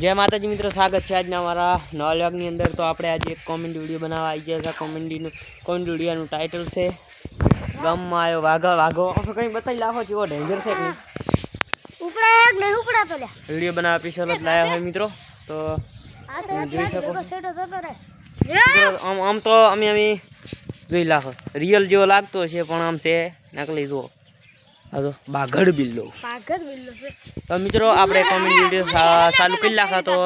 જય માતાજી મિત્રો સ્વાગત છે આજના અમારા નવા વ્લોગની અંદર. તો આપણે આજે એક કોમેન્ટ વીડિયો બનાવવા આવી ગયા છે. કોમેન્ટીનું કોમેન્ટ વિડીયોનું ટાઇટલ છે ગામમાં આવ્યો વાઘા વાઘો. કંઈ બતાવી લાવો જેવો ડેન્જર છે વીડિયો બનાવવા પીછળ જ લાવ્યા હોય મિત્રો. તો જોઈ શકો આમ તો અમે અમે જોઈ લાખો રિયલ જેવો લાગતો છે પણ આમ છે. નકલી જુઓ. આ તો બાઘડ બિલ્લો. તો મિત્રો આપણે કોમેડી વીડિયો ચાલુ કરી નાખા તો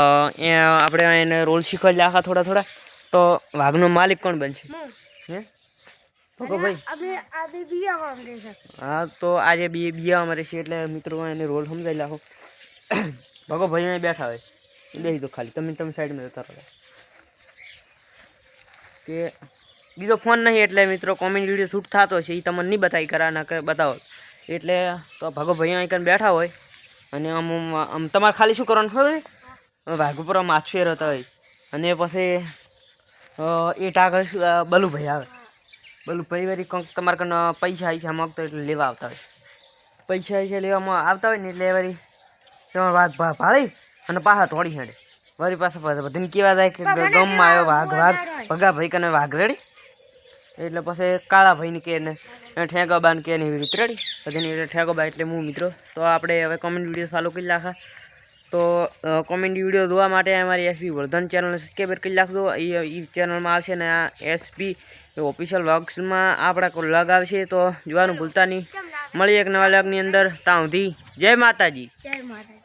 આપણે એને રોલ શીખવાડી લાખા થોડા થોડા. તો વાઘનો માલિક કોણ બનશે? હે? તો આજે બી બીયા અમારે છે એટલે મિત્રો એને રોલ સમજાવી લાખો ભગો ભાઈ અહીં બેઠા હોય. બેસી દો ખાલી. તમે તમે સાઈડમાં જતા રહો. કે બીજો ફોન નહીં એટલે મિત્રો કોમેન્ટ વીડિયો શૂટ થતો છે એ તમને નહીં બતાવી કરા ના કે બતાવો. એટલે તો ભાગો ભાઈ અહીં બેઠા હોય. અને આમ આમ તમારે ખાલી શું કરવાનું ખબર ભાગો પર આમ રહેતા હોય. અને પછી એ ટાગર શું, અ, બલુભાઈ આવે. બલુભાઈ વળી કંઈક તમારે કને પૈસા છે માગતો હોય એટલે લેવા આવતા હોય. પૈસા આવી છે લેવામાં આવતા હોય ને એટલે વારી તમારે વાઘ ભા ભાળી અને પાછા તોડી હેડે. વળી પાછા બધાને કેવા જાય કે ગમમાં આવ્યો વાઘ વાઘ. ભગા ભાઈ કને વાઘ રેડી? એટલે પછી કાળા ભાઈને કે ને ઠેગા બાન કે ને એવી રીતે. રેડી પછી એટલે ઠેગો બા એટલે હું મિત્રો. તો આપણે હવે કોમેન્ટ વીડિયો ચાલુ કરી નાખા. તો કોમેન્ટ વીડિયો જોવા માટે અમારી એસપી વર્ધન ચેનલને સબસ્ક્રાઈબર કરી નાખજો. એ એ ચેનલમાં આવશે ને આ એસપી ઓફિશિયલ વર્ક્સમાં આપણા લગ આવશે તો જોવાનું ભૂલતા નહીં. મળીએ એક નવા લગની અંદર. ત્યાં સુધી જય માતાજી. જય માતા